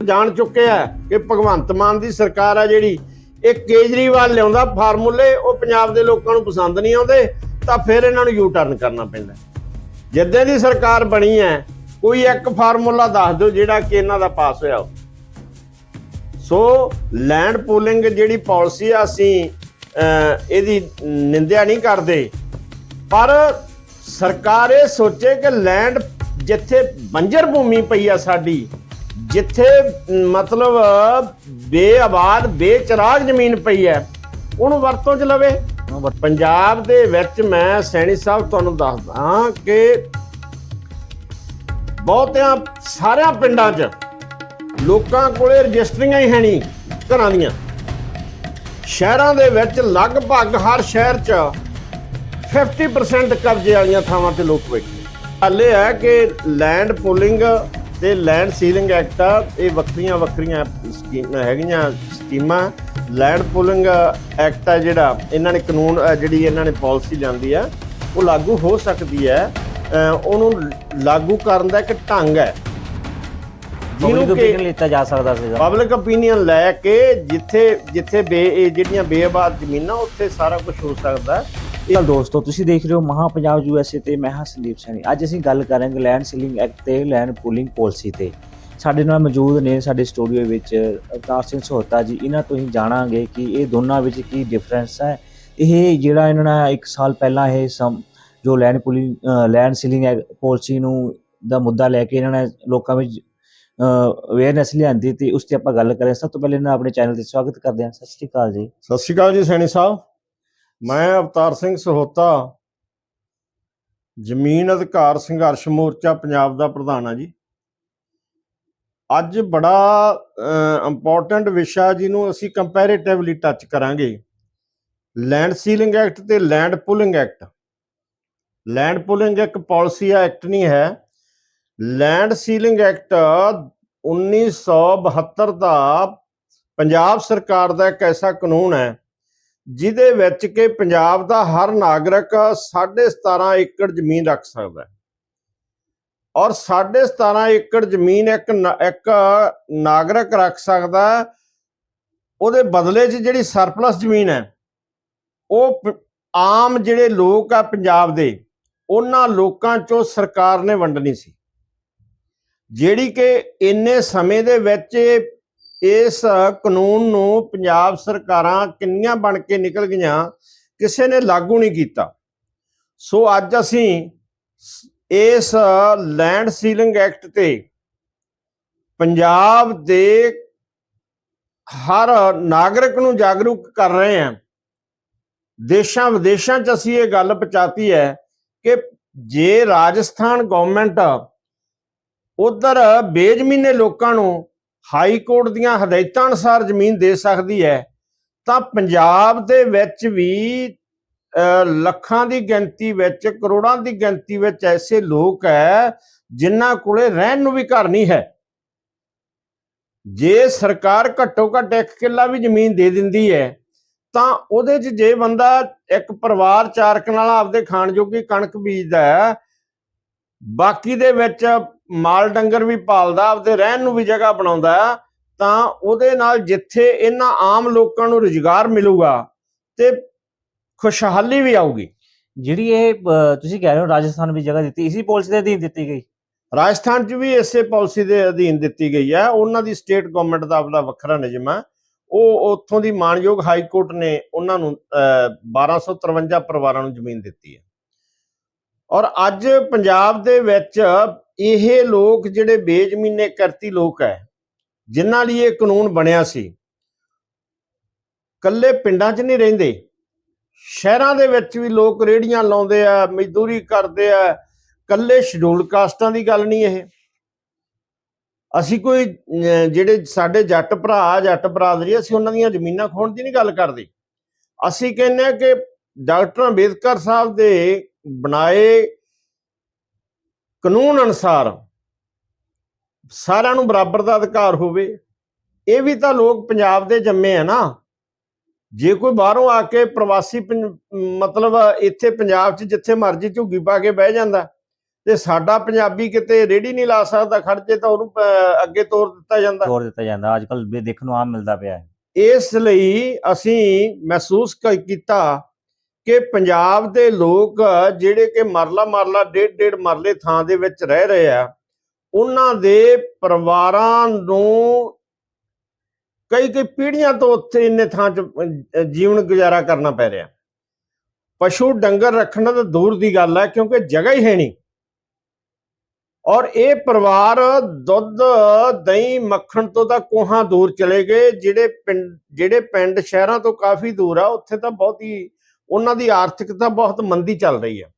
ਜਾਣ ਚੁੱਕਿਆ ਹੈ ਕਿ ਭਗਵੰਤ ਮਾਨ ਦੀ ਸਰਕਾਰ ਆ ਜਿਹੜੀ ਇਹ ਕੇਜਰੀਵਾਲ ਲਿਆਉਂਦਾ ਫਾਰਮੂਲੇ ਉਹ ਪੰਜਾਬ ਦੇ ਲੋਕਾਂ ਨੂੰ ਪਸੰਦ ਨਹੀਂ ਆਉਂਦੇ ਤਾਂ ਫਿਰ ਇਹਨਾਂ ਨੂੰ ਯੂ ਟਰਨ ਕਰਨਾ ਪੈਂਦਾ। ਜਿੱਦਾਂ ਦੀ ਸਰਕਾਰ ਬਣੀ ਹੈ ਕੋਈ ਇੱਕ ਫਾਰਮੂਲਾ ਦੱਸ ਦਿਓ ਜਿਹੜਾ ਕਿ ਇਹਨਾਂ ਦਾ ਪਾਸ ਹੋਇਆ ਸੋ ਲੈਂਡ ਪੂਲਿੰਗ ਜਿਹੜੀ ਪਾਲਿਸੀ ਆ ਅਸੀਂ ਅਹ, ਇਹਦੀ ਨਿੰਦਿਆ ਨਹੀਂ ਕਰਦੇ। ਪਰ ਸਰਕਾਰ ਇਹ ਸੋਚੇ ਕਿ ਲੈਂਡ ਜਿੱਥੇ ਬੰਜਰ ਭੂਮੀ ਪਈ ਆ ਸਾਡੀ ਜਿੱਥੇ ਮਤਲਬ ਬੇਆਬਾਦ ਬੇਚਰਾਗ ਜ਼ਮੀਨ ਪਈ ਹੈ ਉਹਨੂੰ ਵਰਤੋਂ 'ਚ ਲਵੇ। ਪੰਜਾਬ ਦੇ ਵਿੱਚ ਮੈਂ ਸੈਣੀ ਸਾਹਿਬ ਤੁਹਾਨੂੰ ਦੱਸਦਾ ਕਿ ਬਹੁਤਿਆਂ ਸਾਰਿਆਂ ਪਿੰਡਾਂ 'ਚ ਲੋਕਾਂ ਕੋਲੇ ਰਜਿਸਟਰੀਆਂ ਹੀ ਹੈ ਨਹੀਂ ਘਰਾਂ ਦੀਆਂ। ਸ਼ਹਿਰਾਂ ਦੇ ਵਿੱਚ ਲਗਭਗ ਹਰ ਸ਼ਹਿਰ 'ਚ 50% ਕਬਜ਼ੇ ਵਾਲੀਆਂ ਥਾਵਾਂ ਤੇ ਲੋਕ ਬੈਠੇ। ਇਹ ਹੈ ਕਿ ਲੈਂਡ ਪੂਲਿੰਗ ਤੇ ਲੈਂਡ ਸੀਲਿੰਗ ਐਕਟ ਆ ਇਹ ਵੱਖਰੀਆਂ ਵੱਖਰੀਆਂ ਸਕੀਮਾਂ ਹੈਗੀਆਂ ਸਕੀਮਾਂ। ਲੈਂਡ ਪੂਲਿੰਗ ਐਕਟ ਆ ਜਿਹੜਾ ਇਹਨਾਂ ਨੇ ਕਾਨੂੰਨ ਜਿਹੜੀ ਇਹਨਾਂ ਨੇ ਪਾਲਿਸੀ ਲਿਆਂਦੀ ਆ ਉਹ ਲਾਗੂ ਹੋ ਸਕਦੀ ਹੈ। ਉਹਨੂੰ ਲਾਗੂ ਕਰਨ ਦਾ ਇੱਕ ਢੰਗ ਹੈ। ਜਿਹਨੂੰ ਕਿ ਲਿੱਤਾ ਜਾ ਸਕਦਾ ਸੀਗਾ ਪਬਲਿਕ opinion ਲੈ ਕੇ ਜਿੱਥੇ ਜਿੱਥੇ ਬੇ ਜਿਹੜੀਆਂ ਬੇਆਬਾਦ ਜ਼ਮੀਨਾਂ ਉੱਥੇ ਸਾਰਾ ਕੁਝ ਹੋ ਸਕਦਾ। ਤਾਂ ਦੋਸਤੋ, ਤੁਸੀਂ ਦੇਖ ਰਹੇ ਹੋ ਮਹਾ ਪੰਜਾਬ ਯੂਐਸਏ ਤੇ ਮੈਂ ਹਾਂ ਸੰਦੀਪ ਸੈਣੀ। ਅੱਜ ਅਸੀਂ ਗੱਲ ਕਰਾਂਗੇ ਲੈਂਡ ਸੀਲਿੰਗ ਐਕਟ ਤੇ ਲੈਂਡ ਪੂਲਿੰਗ ਪਾਲਿਸੀ ਤੇ। ਸਾਡੇ ਨਾਲ ਮੌਜੂਦ ਨੇ ਸਾਡੇ ਸਟੂਡੀਓ ਵਿੱਚ, ਅਵਤਾਰ ਸਿੰਘ ਸੋਹਤਾ ਜੀ। ਇਹਨਾਂ ਤੋਂ ਹੀ ਜਾਣਾਂਗੇ ਕਿ ਇਹ ਦੋਨਾਂ ਵਿੱਚ ਕੀ ਡਿਫਰੈਂਸ ਹੈ। ਇਹ ਜਿਹੜਾ ਇਹਨਾਂ ਨੇ ਇੱਕ ਸਾਲ ਪਹਿਲਾਂ ਇਹ ਸਮ, ਜੋ land pooling land ceiling policy ਨੂੰ ਦਾ ਮੁੱਦਾ ਲੈ ਕੇ ਇਹਨਾਂ ਨੇ ਲੋਕਾਂ ਵਿੱਚ ਅਵੇਅਰਨੈਸ ਲਿਆਂਦੀ ਤੇ ਉਸ ਤੇ ਆਪਾਂ ਗੱਲ ਕਰਾਂ ਸਭ ਤੋਂ ਪਹਿਲੇ ਇਹਨਾਂ ਆਪਣੇ ਚੈਨਲ ਤੇ ਸਵਾਗਤ ਕਰਦੇ ਹਾਂ। ਸਤਿ ਸ਼੍ਰੀ ਅਕਾਲ ਜੀ। ਸਤਿ ਸ਼੍ਰੀ ਅਕਾਲ ਜੀ ਸੈਣੀ ਸਾਹਿਬ। ਮੈਂ ਅਵਤਾਰ ਸਿੰਘ ਸਹੋਤਾ, ਜ਼ਮੀਨ ਅਧਿਕਾਰ ਸੰਘਰਸ਼ ਮੋਰਚਾ ਪੰਜਾਬ ਦਾ ਪ੍ਰਧਾਨ ਆ ਜੀ। ਅੱਜ ਬੜਾ ਇੰਪੋਰਟੈਂਟ ਵਿਸ਼ਾ ਜਿਹਨੂੰ ਅਸੀਂ ਕੰਪੈਰੀਟਿਵਲੀ ਟੱਚ ਕਰਾਂਗੇ। ਲੈਂਡ ਸੀਲਿੰਗ ਐਕਟ ਤੇ land pooling act land pooling ਇੱਕ ਪਾਲਿਸੀ ਐਕਟ ਨਹੀਂ ਹੈ। ਲੈਂਡ ਸੀਲਿੰਗ ਐਕਟ 1972 ਦਾ ਪੰਜਾਬ ਸਰਕਾਰ ਦਾ ਇੱਕ ਐਸਾ ਕਾਨੂੰਨ ਹੈ ਜਿਹਦੇ ਵਿੱਚ ਕਿ ਪੰਜਾਬ ਦਾ ਹਰ ਨਾਗਰਿਕ 17.5 ਏਕੜ ਜ਼ਮੀਨ ਰੱਖ ਸਕਦਾ ਹੈ। ਔਰ 17.5 ਏਕੜ ਜ਼ਮੀਨ ਇੱਕ ਇੱਕ ਨਾਗਰਿਕ ਰੱਖ ਸਕਦਾ ਉਹਦੇ ਬਦਲੇ 'ਚ ਜਿਹੜੀ ਸਰਪਲਸ ਜ਼ਮੀਨ ਹੈ, ਉਹ ਆਮ ਜਿਹੜੇ ਲੋਕ ਆ ਪੰਜਾਬ ਦੇ, ਉਹਨਾਂ ਲੋਕਾਂ 'ਚੋਂ ਸਰਕਾਰ ਨੇ ਵੰਡਣੀ ਸੀ। ਜਿਹੜੀ ਕਿ ਇੰਨੇ ਸਮੇਂ ਦੇ ਵਿੱਚ ਇਸ ਕਾਨੂੰਨ ਨੂੰ ਪੰਜਾਬ ਸਰਕਾਰਾਂ ਕਿੰਨੀਆਂ ਬਣ ਕੇ ਨਿਕਲ ਗਈਆਂ, ਕਿਸੇ ਨੇ ਲਾਗੂ ਨਹੀਂ ਕੀਤਾ। ਸੋ ਅੱਜ ਅਸੀਂ ਇਸ ਲੈਂਡ ਸੀਲਿੰਗ ਐਕਟ ਤੇ ਪੰਜਾਬ ਦੇ ਹਰ ਨਾਗਰਿਕ ਨੂੰ ਜਾਗਰੂਕ ਕਰ ਰਹੇ ਹਾਂ। ਦੇਸ਼ਾਂ ਵਿਦੇਸ਼ਾਂ 'ਚ ਅਸੀਂ ਇਹ ਗੱਲ ਪਹੁੰਚਾਤੀ ਹੈ ਕਿ ਜੇ ਰਾਜਸਥਾਨ ਗਵਰਨਮੈਂਟ ਉਧਰ ਬੇਜ਼ਮੀਨੇ ਲੋਕਾਂ ਨੂੰ ਹਾਈ ਕੋਰਟ ਦੀਆਂ ਹਦਾਇਤਾਂ ਅਨੁਸਾਰ ਜ਼ਮੀਨ ਦੇ ਸਕਦੀ ਹੈ, ਤਾਂ ਪੰਜਾਬ ਦੇ ਵਿੱਚ ਵੀ ਲੱਖਾਂ ਦੀ ਗਿਣਤੀ ਵਿੱਚ, ਕਰੋੜਾਂ ਦੀ ਗਿਣਤੀ ਵਿੱਚ ਐਸੇ ਲੋਕ ਹੈ ਜਿਨ੍ਹਾਂ ਕੋਲੇ ਰਹਿਣ ਨੂੰ ਵੀ ਘਰ ਨਹੀਂ ਹੈ। ਜੇ ਸਰਕਾਰ ਘੱਟੋ ਘੱਟ ਇੱਕ ਕਿੱਲਾ ਵੀ ਜ਼ਮੀਨ ਦੇ ਦਿੰਦੀ ਹੈ, ਤਾਂ ਉਹਦੇ 'ਚ ਜੇ ਬੰਦਾ ਇੱਕ ਪਰਿਵਾਰ ਚਾਰਕ ਨਾਲ ਆਪਦੇ ਖਾਣ ਜੋਗੀ ਕਣਕ ਬੀਜਦਾ ਹੈ, ਬਾਕੀ ਦੇ ਵਿੱਚ ਮਾਲ ਡੰਗਰ ਵੀ ਪਾਲਦਾ ਆਪਦੇ ਰਹਿਣ ਨੂੰ ਵੀ ਜਗ੍ਹਾ ਬਣਾਉਂਦਾ ਤਾਂ ਉਹਦੇ ਨਾਲ ਜਿੱਥੇ ਇਹਨਾਂ ਆਮ ਲੋਕਾਂ ਨੂੰ ਰੁਜ਼ਗਾਰ ਮਿਲੂਗਾ ਤੇ ਖੁਸ਼ਹਾਲੀ ਵੀ ਆਊਗੀ। ਜਿਹੜੀ ਇਹ ਤੁਸੀਂ ਕਹਿ ਰਹੇ ਹੋ ਰਾਜਸਥਾਨ ਵਿੱਚ ਜਗ੍ਹਾ ਦਿੱਤੀ ਇਸੀ ਪਾਲਿਸੀ ਦੇ ਅਧੀਨ ਦਿੱਤੀ ਗਈ? ਰਾਜਸਥਾਨ 'ਚ ਵੀ ਇਸੇ ਪਾਲਿਸੀ ਦੇ ਅਧੀਨ ਦਿੱਤੀ ਗਈ ਹੈ। ਉਹਨਾਂ ਦੀ ਸਟੇਟ ਗਵਰਨਮੈਂਟ ਦਾ ਆਪਣਾ ਵੱਖਰਾ ਨਿਯਮ ਹੈ। ਉਹ ਉੱਥੋਂ ਦੀ ਮਾਨਯੋਗ ਹਾਈ ਕੋਰਟ ਨੇ ਉਹਨਾਂ ਨੂੰ ਅਹ, 1253 ਪਰਿਵਾਰਾਂ ਨੂੰ ਜ਼ਮੀਨ ਦਿੱਤੀ ਹੈ। ਔਰ ਅੱਜ ਪੰਜਾਬ ਦੇ ਵਿੱਚ ਇਹ ਲੋਕ ਜਿਹੜੇ ਬੇਜ਼ਮੀਨੇ ਕਰਤੀ ਲੋਕ ਹੈ, ਜਿਨ੍ਹਾਂ ਲਈ ਇਹ ਕਾਨੂੰਨ ਬਣਿਆ ਸੀ ਕੱਲੇ ਪਿੰਡਾਂ 'ਚ ਨਹੀਂ ਰਹਿੰਦੇ, ਸ਼ਹਿਰਾਂ ਦੇ ਵਿੱਚ ਵੀ ਲੋਕ ਰੇੜੀਆਂ ਲਾਉਂਦੇ ਆ, ਮਜ਼ਦੂਰੀ ਕਰਦੇ ਆ ਕੱਲੇ ਸ਼ਡਿਊਲਡ ਕਾਸਟਾਂ ਦੀ ਗੱਲ ਨਹੀਂ ਇਹ। ਅਸੀਂ ਕੋਈ ਜਿਹੜੇ ਸਾਡੇ ਜੱਟ ਭਰਾ ਜੱਟ ਬਰਾਦਰੀ, ਅਸੀਂ ਉਹਨਾਂ ਦੀਆਂ ਜ਼ਮੀਨਾਂ ਖੋਣ ਦੀ ਨਹੀਂ ਗੱਲ ਕਰਦੇ। ਅਸੀਂ ਕਹਿੰਦੇ ਆ ਕਿ ਡਾਕਟਰ ਅੰਬੇਦਕਰ ਸਾਹਿਬ ਦੇ ਬਣਾਏ ਕਾਨੂੰਨ ਅਨੁਸਾਰ ਸਾਰਿਆਂ ਨੂੰ ਬਰਾਬਰ ਦਾ ਅਧਿਕਾਰ ਹੋਵੇ ਇਹ ਵੀ ਤਾਂ ਲੋਕ ਪੰਜਾਬ ਦੇ ਜੰਮੇ ਆ ਨਾ। ਜੇ ਕੋਈ ਬਾਹਰੋਂ ਆ ਕੇ ਪ੍ਰਵਾਸੀ ਮਤਲਬ ਇੱਥੇ ਪੰਜਾਬ 'ਚ ਜਿੱਥੇ ਮਰਜ਼ੀ ਝੁੱਗੀ ਪਾ ਕੇ ਬਹਿ ਜਾਂਦਾ ਤੇ ਸਾਡਾ ਪੰਜਾਬੀ ਕਿਤੇ ਰੇੜੀ ਨਹੀਂ ਲਾ ਸਕਦਾ ਖਰਚੇ ਤਾਂ ਉਹਨੂੰ ਅੱਗੇ ਤੋਰ ਦਿੱਤਾ ਜਾਂਦਾ। ਤੋੜ ਦਿੱਤਾ ਜਾਂਦਾ। ਅੱਜ ਕੱਲ ਦੇਖਣ ਨੂੰ ਆਮ ਮਿਲਦਾ ਪਿਆ ਹੈ। ਇਸ ਲਈ ਅਸੀਂ ਮਹਿਸੂਸ ਕੀਤਾ ਕਿ ਪੰਜਾਬ ਦੇ ਲੋਕ ਜਿਹੜੇ ਕਿ ਮਰਲਾ ਮਰਲਾ, ਡੇਢ ਡੇਢ ਮਰਲੇ ਥਾਂ ਦੇ ਵਿੱਚ ਰਹਿ ਰਹੇ ਆ, ਉਹਨਾਂ ਦੇ ਪਰਿਵਾਰਾਂ ਨੂੰ ਕਈ ਕਈ ਪੀੜ੍ਹੀਆਂ ਤੋਂ ਉੱਥੇ ਇੰਨੇ ਥਾਂ 'ਚ ਜੀਵਨ ਗੁਜ਼ਾਰਾ ਕਰਨਾ ਪੈ ਰਿਹਾ। ਪਸ਼ੂ ਡੰਗਰ ਰੱਖਣਾ ਤਾਂ ਦੂਰ ਦੀ ਗੱਲ ਹੈ, ਕਿਉਂਕਿ ਜਗ੍ਹਾ ਹੀ ਹੈ ਨਹੀਂ। ਔਰ ਇਹ ਪਰਿਵਾਰ ਦੁੱਧ, ਦਹੀਂ, ਮੱਖਣ ਤੋਂ ਤਾਂ ਕੋਹਾਂ ਦੂਰ ਚਲੇ ਗਏ, ਜਿਹੜੇ ਪਿੰਡ ਜਿਹੜੇ ਪਿੰਡ ਸ਼ਹਿਰਾਂ ਤੋਂ ਕਾਫੀ ਦੂਰ ਆ, ਉੱਥੇ ਤਾਂ ਬਹੁਤ ਹੀ ਉਹਨਾਂ ਦੀ ਆਰਥਿਕਤਾ ਬਹੁਤ ਮੰਦੀ ਚੱਲ ਰਹੀ ਹੈ।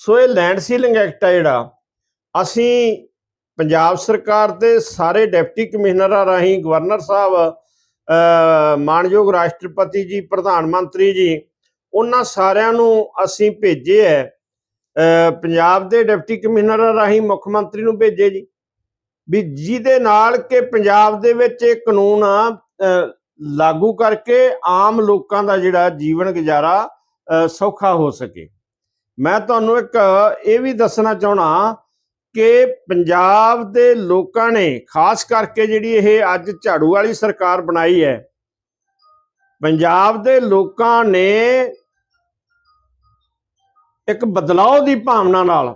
ਸੋ ਇਹ ਲੈਂਡ ਸੀਲਿੰਗ ਐਕਟ ਆ ਜਿਹੜਾ, ਅਸੀਂ ਪੰਜਾਬ ਸਰਕਾਰ ਦੇ ਸਾਰੇ ਡਿਪਟੀ ਕਮਿਸ਼ਨਰਾਂ ਰਾਹੀਂ ਗਵਰਨਰ ਸਾਹਿਬ ਮਾਨਯੋਗ ਰਾਸ਼ਟਰਪਤੀ ਜੀ, ਪ੍ਰਧਾਨ ਮੰਤਰੀ ਜੀ, ਉਹਨਾਂ ਸਾਰਿਆਂ ਨੂੰ ਅਸੀਂ ਭੇਜੇ ਹੈ ਪੰਜਾਬ ਦੇ ਡਿਪਟੀ ਕਮਿਸ਼ਨਰਾਂ ਰਾਹੀਂ ਮੁੱਖ ਮੰਤਰੀ ਨੂੰ ਭੇਜੇ ਜੀ। ਵੀ ਜਿਹਦੇ ਨਾਲ ਕਿ ਪੰਜਾਬ ਦੇ ਵਿੱਚ ਇਹ ਕਾਨੂੰਨ ਲਾਗੂ ਕਰਕੇ ਆਮ ਲੋਕਾਂ ਦਾ ਜਿਹੜਾ ਜੀਵਨ ਗੁਜ਼ਾਰਾ ਅਹ, ਸੌਖਾ ਹੋ ਸਕੇ। ਮੈਂ ਤੁਹਾਨੂੰ ਇੱਕ ਇਹ ਵੀ ਦੱਸਣਾ ਚਾਹਣਾ ਕਿ ਪੰਜਾਬ ਦੇ ਲੋਕਾਂ ਨੇ ਖਾਸ ਕਰਕੇ ਜਿਹੜੀ ਇਹ ਅੱਜ ਝਾੜੂ ਵਾਲੀ ਸਰਕਾਰ ਬਣਾਈ ਹੈ ਪੰਜਾਬ ਦੇ ਲੋਕਾਂ ਨੇ ਇੱਕ ਬਦਲਾਅ ਦੀ ਭਾਵਨਾ ਨਾਲ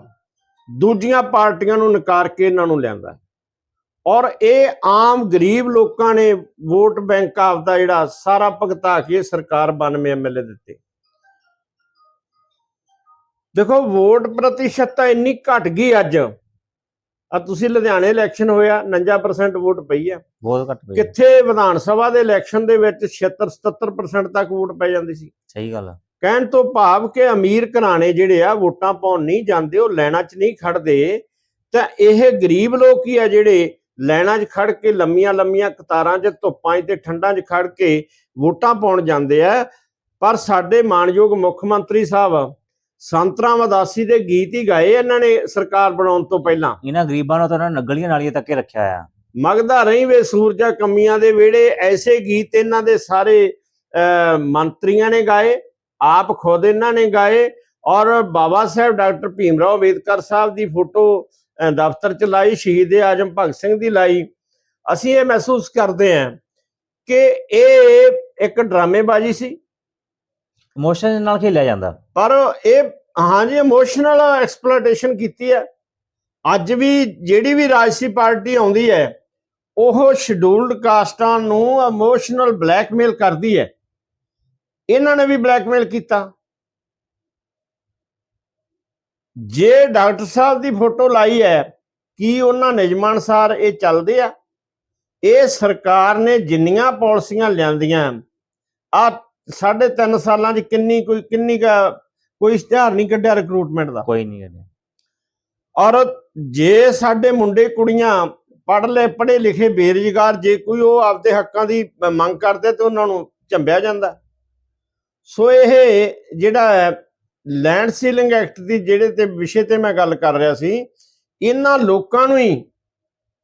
ਦੂਜੀਆਂ ਪਾਰਟੀਆਂ ਨੂੰ ਨਕਾਰ ਕੇ ਇਹਨਾਂ ਨੂੰ ਲਿਆਂਦਾ। ਔਰ ਇਹ ਆਮ ਗਰੀਬ ਲੋਕਾਂ ਨੇ ਵੋਟ ਬੈਂਕ ਆਪਦਾ ਜਿਹੜਾ ਸਾਰਾ ਭੁਗਤਾ ਕੇ ਸਰਕਾਰ 92 ਐਮਐਲਏ ਦਿੱਤੇ। ਦੇਖੋ ਵੋਟ ਪ੍ਰਤੀਸ਼ਤ ਤਾਂ ਇੰਨੀ ਘਟ ਗਈ ਅੱਜ। ਆ ਤੁਸੀਂ ਲੁਧਿਆਣੇ ਇਲੈਕਸ਼ਨ ਹੋਇਆ 49% ਵੋਟ ਪਈ ਹੈ ਬਹੁਤ ਘੱਟ ਪਈ। ਕਿੱਥੇ ਵਿਧਾਨ ਸਭਾ ਦੇ ਇਲੈਕਸ਼ਨ ਦੇ ਵਿੱਚ 76 77% ਤੱਕ ਵੋਟ ਪੈ ਜਾਂਦੀ ਸੀ। ਸਹੀ ਗੱਲ ਆ। ਕਹਿਣ ਤੋਂ ਭਾਵ ਕਿ ਅਮੀਰ ਘਰਾਣੇ ਜਿਹੜੇ ਆ ਵੋਟਾਂ ਪਾਉਣ ਨਹੀਂ ਜਾਂਦੇ ਉਹ ਲੈਣਾ 'ਚ ਨਹੀਂ ਖੜਦੇ। ਤਾਂ ਇਹ ਗਰੀਬ ਲੋਕ ਹੀ ਆ ਜਿਹੜੇ ਲੈਣਾ 'ਚ ਖੜ ਕੇ ਲੰਮੀਆਂ ਲੰਮੀਆਂ ਕਤਾਰਾਂ 'ਚ ਧੁੱਪਾਂ 'ਚ ਤੇ ਠੰਡਾਂ 'ਚ ਖੜ ਕੇ ਵੋਟਾਂ ਪਾਉਣ ਜਾਂਦੇ ਆ। ਪਰ ਸਾਡੇ ਮਾਨਯੋਗ ਮੁੱਖ ਮੰਤਰੀ ਸਾਹਿਬ ਸੰਤਰਾ ਮਦਾਸੀ ਦੇ ਗੀਤ ਹੀ ਗਾਏ ਇਹਨਾਂ ਨੇ ਸਰਕਾਰ ਬਣਾਉਣ ਤੋਂ ਪਹਿਲਾਂ। ਇਹਨਾਂ ਗਰੀਬਾਂ ਨੂੰ ਤਾਂ ਉਹਨਾਂ ਨੇ ਨਗਲੀਆਂ ਨਾਲੀਆਂ ਤੱਕ ਰੱਖਿਆ ਆ। ਮਗਦਾ ਰਹੀ ਵੇ ਸੂਰਜਾ ਕਮੀਆਂ ਦੇ ਵੇੜੇ ਐਸੇ ਗੀਤ ਇਹਨਾਂ ਦੇ ਸਾਰੇ ਮੰਤਰੀਆਂ ਨੇ ਗਾਏ ਆਪ ਖੁਦ ਇਹਨਾਂ ਨੇ ਗਾਏ। ਔਰ ਬਾਬਾ ਸਾਹਿਬ ਡਾਕਟਰ ਭੀਮਰਾਓ ਅੰਬੇਦਕਰ ਸਾਹਿਬ ਦੀ ਫੋਟੋ ਦਫ਼ਤਰ ਚ ਲਾਈ ਸ਼ਹੀਦ ਆਜਮ ਭਗਤ ਸਿੰਘ ਦੀ ਲਾਈ। ਅਸੀਂ ਇਹ ਮਹਿਸੂਸ ਕਰਦੇ ਹਾਂ ਕਿ ਇਹ ਇੱਕ ਡਰਾਮੇਬਾਜ਼ੀ ਸੀ। ਇਮੋਸ਼ਨ ਨਾਲ ਖੇਲਿਆ ਜਾਂਦਾ? ਪਰ ਇਹ ਹਾਂਜੀ ਇਮੋਸ਼ਨਲ ਐਕਸਪਲੋਇਟੇਸ਼ਨ ਕੀਤੀ ਹੈ। ਅੱਜ ਵੀ ਜਿਹੜੀ ਵੀ ਰਾਜਸੀ ਪਾਰਟੀ ਆਉਂਦੀ ਹੈ ਉਹ ਸ਼ਡਿਊਲਡ ਕਾਸਟਾਂ ਨੂੰ ਇਮੋਸ਼ਨਲ ਬਲੈਕਮੇਲ ਕਰਦੀ ਹੈ। ਇਹਨਾਂ ਨੇ ਵੀ ਬਲੈਕਮੇਲ ਕੀਤਾ। ਜੇ ਡਾਕਟਰ ਸਾਹਿਬ ਦੀ ਫੋਟੋ ਲਾਈ ਹੈ ਕੀ ਉਹਨਾਂ ਨਿਯਮਾਂ ਅਨੁਸਾਰ ਇਹ ਚੱਲਦੇ ਆ? ਇਹ ਸਰਕਾਰ ਨੇ ਜਿੰਨੀਆਂ ਪਾਲਿਸੀਆਂ ਲਿਆਂਦੀਆਂ ਆ ਸਾਢੇ ਤਿੰਨ ਸਾਲਾਂ 'ਚ ਕਿੰਨੀ ਕੋਈ ਕਿੰਨੀ ਕੋਈ ਇਸ਼ਤਿਹਾਰ ਨਹੀਂ ਕੱਢਿਆ ਰਿਕਰੂਟਮੈਂਟ ਦਾ। ਕੋਈ ਨਹੀਂ ਕਹਿੰਦੇ ਔਰ ਜੇ ਸਾਡੇ ਮੁੰਡੇ ਕੁੜੀਆਂ ਪੜ੍ਹ ਲੈ ਪੜ੍ਹੇ ਲਿਖੇ ਬੇਰੁਜ਼ਗਾਰ ਜੇ ਕੋਈ ਉਹ ਆਪਦੇ ਹੱਕਾਂ ਦੀ ਮੰਗ ਕਰਦੇ ਤੇ ਉਹਨਾਂ ਨੂੰ ਝੰਬਿਆ ਜਾਂਦਾ। ਸੋ ਇਹ ਜਿਹੜਾ ਲੈਂਡ ਸੀਲਿੰਗ ਐਕਟ ਦੀ ਜਿਹੜੇ ਤੇ ਵਿਸ਼ੇ ਤੇ ਮੈਂ ਗੱਲ ਕਰ ਰਿਹਾ ਸੀ, ਇਹਨਾਂ ਲੋਕਾਂ ਨੂੰ ਹੀ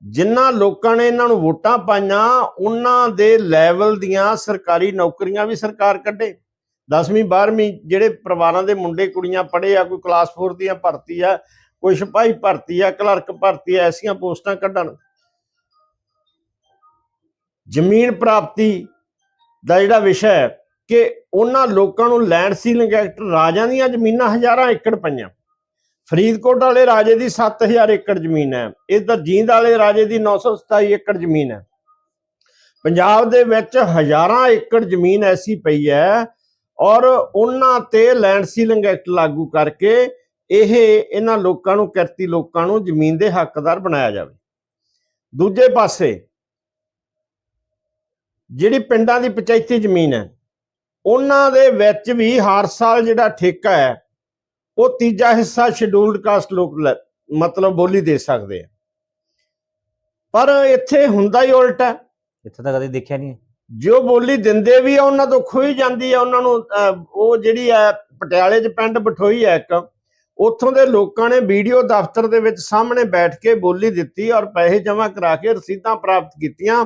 ਜਿਨ੍ਹਾਂ ਲੋਕਾਂ ਨੇ ਇਹਨਾਂ ਨੂੰ ਵੋਟਾਂ ਪਾਈਆਂ, ਉਹਨਾਂ ਦੇ ਲੈਵਲ ਦੀਆਂ ਸਰਕਾਰੀ ਨੌਕਰੀਆਂ ਵੀ ਸਰਕਾਰ ਕੱਢੇ। 10ਵੀਂ 12ਵੀਂ ਜਿਹੜੇ ਪਰਿਵਾਰਾਂ ਦੇ ਮੁੰਡੇ, ਕੁੜੀਆਂ ਪੜ੍ਹੇ ਆ, ਕੋਈ ਕਲਾਸ 4 ਦੀਆਂ ਭਰਤੀ ਆ, ਕੋਈ ਸਿਪਾਹੀ ਭਰਤੀ ਆ ਕਲਰਕ ਭਰਤੀ ਆ, ਐਸੀਆਂ ਪੋਸਟਾਂ ਕੱਢਣ। ਜ਼ਮੀਨ ਪ੍ਰਾਪਤੀ ਦਾ ਜਿਹੜਾ ਵਿਸ਼ਾ ਹੈ ਕਿ ਉਹਨਾਂ ਲੋਕਾਂ ਨੂੰ ਲੈਂਡ ਸੀਲਿੰਗ ਐਕਟ ਰਾਜਾਂ ਦੀਆਂ ਜ਼ਮੀਨਾਂ ਹਜ਼ਾਰਾਂ ਏਕੜ ਪਈਆਂ। ਫਰੀਦਕੋਟ ਵਾਲੇ ਰਾਜੇ ਦੀ 7000 ਏਕੜ ਜ਼ਮੀਨ ਹੈ। ਇਧਰ ਜੀਂਦ ਵਾਲੇ ਰਾਜੇ ਦੀ 927 ਏਕੜ ਜ਼ਮੀਨ ਹੈ। ਪੰਜਾਬ ਦੇ ਵਿੱਚ ਹਜ਼ਾਰਾਂ ਏਕੜ ਜ਼ਮੀਨ ਐਸੀ ਪਈ ਹੈ ਔਰ ਉਹਨਾਂ ਤੇ ਲੈਂਡ ਸੀਲਿੰਗ ਐਕਟ ਲਾਗੂ ਕਰਕੇ ਇਹ ਇਹਨਾਂ ਲੋਕਾਂ ਨੂੰ, ਕਿਰਤੀ ਲੋਕਾਂ ਨੂੰ ਜ਼ਮੀਨ ਦੇ ਹੱਕਦਾਰ ਬਣਾਇਆ ਜਾਵੇ। ਦੂਜੇ ਪਾਸੇ ਜਿਹੜੀ ਪਿੰਡਾਂ ਦੀ ਪੰਚਾਇਤੀ ਜ਼ਮੀਨ ਹੈ ਉਹਨਾਂ ਦੇ ਵਿੱਚ ਵੀ ਹਰ ਸਾਲ ਜਿਹੜਾ ਠੇਕਾ ਹੈ ਉਹ ਤੀਜਾ ਹਿੱਸਾ ਸ਼ਡਿਊਲਡ ਕਾਸਟ ਲੋਕ ਮਤਲਬ ਬੋਲੀ ਦੇ ਸਕਦੇ ਆ। ਪਰ ਇੱਥੇ ਹੁੰਦਾ ਹੀ ਉਲਟ। ਹੈ ਇੱਥੇ ਤਾਂ ਕਦੇ ਦੇਖਿਆ ਨਹੀਂ ਜੋ ਬੋਲੀ ਦਿੰਦੇ ਵੀ ਆ ਉਹਨਾਂ ਤੋਂ ਖੋਈ ਜਾਂਦੀ ਆ ਉਹਨਾਂ ਨੂੰ ਉਹ ਜਿਹੜੀ ਹੈ ਪਟਿਆਲੇ 'ਚ ਪਿੰਡ ਬਠੋਈ ਹੈ ਇੱਕ ਉੱਥੋਂ ਦੇ ਲੋਕਾਂ ਨੇ ਵੀਡੀਓ ਦਫ਼ਤਰ ਦੇ ਵਿੱਚ ਸਾਹਮਣੇ ਬੈਠ ਕੇ ਬੋਲੀ ਦਿੱਤੀ ਔਰ ਪੈਸੇ ਜਮ੍ਹਾਂ ਕਰਾ ਕੇ ਰਸੀਦਾਂ ਪ੍ਰਾਪਤ ਕੀਤੀਆਂ।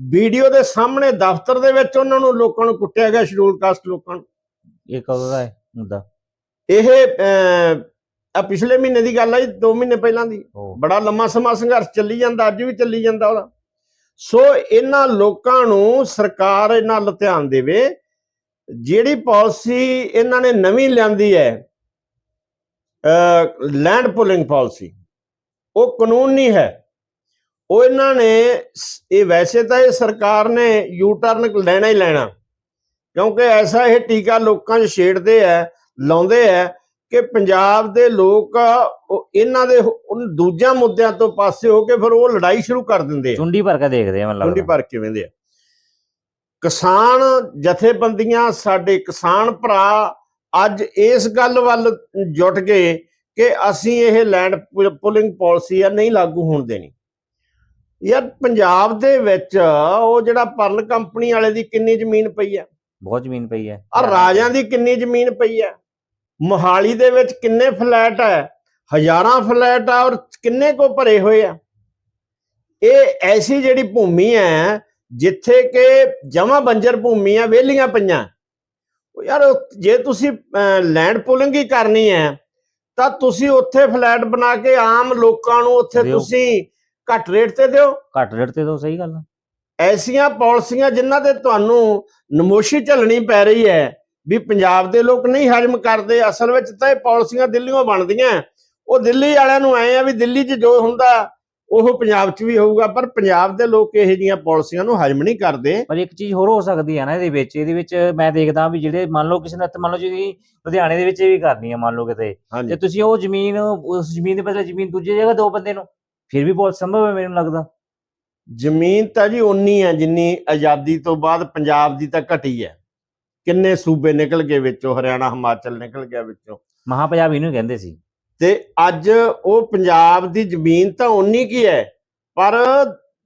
ਵੀਡੀਓ ਦੇ ਸਾਹਮਣੇ ਦਫ਼ਤਰ ਦੇ ਵਿੱਚ ਉਹਨਾਂ ਨੂੰ ਲੋਕਾਂ ਨੂੰ ਕੁੱਟਿਆ ਗਿਆ ਸ਼ਡਿਊਲ ਕਾਸਟ ਲੋਕਾਂ ਨੂੰ। ਇਹ ਕਦੋਂ ਦਾ ਹੈ ਮੁੱਦਾ? ਇਹ ਆ ਪਿਛਲੇ ਮਹੀਨੇ ਦੀ ਗੱਲ ਆ ਜੀ 2 ਮਹੀਨੇ ਪਹਿਲਾਂ ਦੀ। ਬੜਾ ਲੰਮਾ ਸਮਾਂ ਸੰਘਰਸ਼ ਚੱਲੀ ਜਾਂਦਾ ਅੱਜ ਵੀ ਚੱਲੀ ਜਾਂਦਾ ਉਹਦਾ। ਸੋ ਇਹਨਾਂ ਲੋਕਾਂ ਨੂੰ ਸਰਕਾਰ ਇਹਨਾਂ ਵੱਲ ਧਿਆਨ ਦੇਵੇ। ਜਿਹੜੀ ਪਾਲਿਸੀ ਇਹਨਾਂ ਨੇ ਨਵੀਂ ਲਿਆਂਦੀ ਹੈ ਲੈਂਡ ਪੁਲਿੰਗ ਪਾਲਿਸੀ ਉਹ ਕਾਨੂੰਨ ਨਹੀਂ ਹੈ। ਉਹ ਇਹਨਾਂ ਨੇ ਇਹ ਵੈਸੇ ਤਾਂ ਇਹ ਸਰਕਾਰ ਨੇ ਯੂ ਟਰਨ ਲੈਣਾ ਹੀ ਲੈਣਾ। ਕਿਉਂਕਿ ਐਸਾ ਇਹ ਟੀਕਾ ਲੋਕਾਂ 'ਚ ਛੇੜਦੇ ਆ ਲਾਉਂਦੇ ਆ ਕਿ ਪੰਜਾਬ ਦੇ ਲੋਕ ਇਹਨਾਂ ਦੇ ਦੂਜਿਆਂ ਮੁੱਦਿਆਂ ਤੋਂ ਪਾਸੇ ਹੋ ਕੇ ਫਿਰ ਉਹ ਲੜਾਈ ਸ਼ੁਰੂ ਕਰ ਦਿੰਦੇ ਆ। ਚੁੰਡੀ ਭਰ ਕੇ ਦੇਖਦੇ ਆ ਮੈਨੂੰ ਕੁੰਡੀ ਲੱਗਦਾ। ਭਰ ਕੇ ਵੰਦੇ ਆ। ਕਿਸਾਨ ਜਥੇਬੰਦੀਆਂ ਸਾਡੇ ਕਿਸਾਨ ਭਰਾ ਅੱਜ ਇਸ ਗੱਲ ਵੱਲ ਜੁਟ ਗਏ ਕਿ ਅਸੀਂ ਇਹ ਲੈਂਡ ਪੁਲਿੰਗ ਪਾਲਿਸੀ ਆ ਨਹੀਂ ਲਾਗੂ ਹੋਣ ਦੇਣੀ। ਯਾਰ ਪੰਜਾਬ ਦੇ ਵਿੱਚ ਉਹ ਜਿਹੜਾ ਪਰਲ ਕੰਪਨੀ ਵਾਲੇ ਦੀ ਕਿੰਨੀ ਜ਼ਮੀਨ ਪਈ ਆ ਬਹੁਤ ਜ਼ਮੀਨ ਪਈ ਹੈ। ਆ ਰਾਜਾਂ ਦੀ ਕਿੰਨੀ ਜ਼ਮੀਨ ਪਈ ਆ ਮੋਹਾਲੀ ਦੇ ਵਿੱਚ ਕਿੰਨੇ ਫਲੈਟ ਹੈ? ਹਜ਼ਾਰਾਂ ਫਲੈਟ ਆ ਔਰ ਕਿੰਨੇ ਕੋ ਭਰੇ ਹੋਏ ਆ? ਇਹ ਐਸੀ ਜਿਹੜੀ ਭੂਮੀ ਹੈ ਜਿੱਥੇ ਕਿ ਜਮਾ ਬੰਜਰ ਭੂਮੀ ਆ ਵਿਹਲੀਆਂ ਪਈਆਂ। ਉਹ ਯਾਰ ਜੇ ਤੁਸੀਂ ਲੈਂਡ ਪੁਲਿੰਗ ਹੀ ਕਰਨੀ ਹੈ ਤਾਂ ਤੁਸੀਂ ਉੱਥੇ ਫਲੈਟ ਬਣਾ ਕੇ ਆਮ ਲੋਕਾਂ ਨੂੰ ਉੱਥੇ। ਤੁਸੀਂ ਘੱਟ ਰੇਟ ਤੇ ਦਿਓ। ਘੱਟ ਰੇਟ ਤੇ ਤਾਂ ਸਹੀ ਗੱਲ ਆ। ਐਸੀਆਂ ਪਾਲਿਸੀਆਂ ਜਿਨ੍ਹਾਂ ਤੇ ਤੁਹਾਨੂੰ ਨਮੋਸ਼ੀ ਝੱਲਣੀ ਪੈ ਰਹੀ ਹੈ ਵੀ ਪੰਜਾਬ ਦੇ ਲੋਕ ਨਹੀਂ ਹਜਮ ਕਰਦੇ ਅਸਲ ਵਿੱਚ ਤਾਂ ਇਹ ਪਾਲਿਸੀਆਂ ਦਿੱਲੀੋਂ ਬਣਦੀਆਂ। ਉਹ ਦਿੱਲੀ ਵਾਲਿਆਂ ਨੂੰ ਐ ਆ ਵੀ ਦਿੱਲੀ 'ਚ ਜੋ ਹੁੰਦਾ ਉਹ ਪੰਜਾਬ 'ਚ ਵੀ ਹੋਊਗਾ ਪਰ ਪੰਜਾਬ ਦੇ ਲੋਕ ਇਹੋ ਜਿਹੀਆਂ ਪਾਲਿਸੀਆਂ ਨੂੰ ਹਜਮ ਨਹੀਂ ਕਰਦੇ। ਪਰ ਇੱਕ ਚੀਜ਼ ਹੋਰ ਹੋ ਸਕਦੀ ਹੈ ਨਾ ਇਹਦੇ ਵਿੱਚ ਇਹਦੇ ਵਿੱਚ ਮੈਂ ਦੇਖਦਾ ਵੀ ਜਿਹੜੇ ਮੰਨ ਲਓ ਕਿਸੇ ਨੇ ਮੰਨ ਲਓ ਜੀ ਲੁਧਿਆਣੇ ਦੇ ਵਿੱਚ ਇਹ ਵੀ ਕਰਨੀ ਹੈ ਮੰਨ ਲਓ ਕਿਤੇ। ਤੇ ਹਾਂਜੀ ਤੁਸੀਂ ਉਹ ਜ਼ਮੀਨ ਉਸ ਜ਼ਮੀਨ ਦੇ ਬਦਲੇ ਜ਼ਮੀਨ ਦੂਜੀ ਜਗ੍ਹਾ ਦੋ ਬੰਦੇ ਨੂੰ ਫਿਰ ਵੀ ਬਹੁਤ ਸੰਭਵ ਹੈ ਮੈਨੂੰ ਲੱਗਦਾ। ਜ਼ਮੀਨ ਤਾਂ ਜੀ ਓਨੀ ਹੈ ਜਿੰਨੀ ਆਜ਼ਾਦੀ ਤੋਂ ਬਾਅਦ ਪੰਜਾਬ ਦੀ ਤਾਂ ਘਟੀ ਹੈ। ਕਿੰਨੇ ਸੂਬੇ ਨਿਕਲ ਗਏ ਵਿੱਚੋਂ ਹਰਿਆਣਾ ਹਿਮਾਚਲ ਨਿਕਲ ਗਿਆ ਵਿੱਚੋਂ। ਮਹਾ ਪੰਜਾਬ ਇਹਨੂੰ ਕਹਿੰਦੇ ਸੀ। ਤੇ ਅੱਜ ਉਹ ਪੰਜਾਬ ਦੀ ਜ਼ਮੀਨ ਤਾਂ ਉਨੀ ਕੀ ਹੈ ਪਰ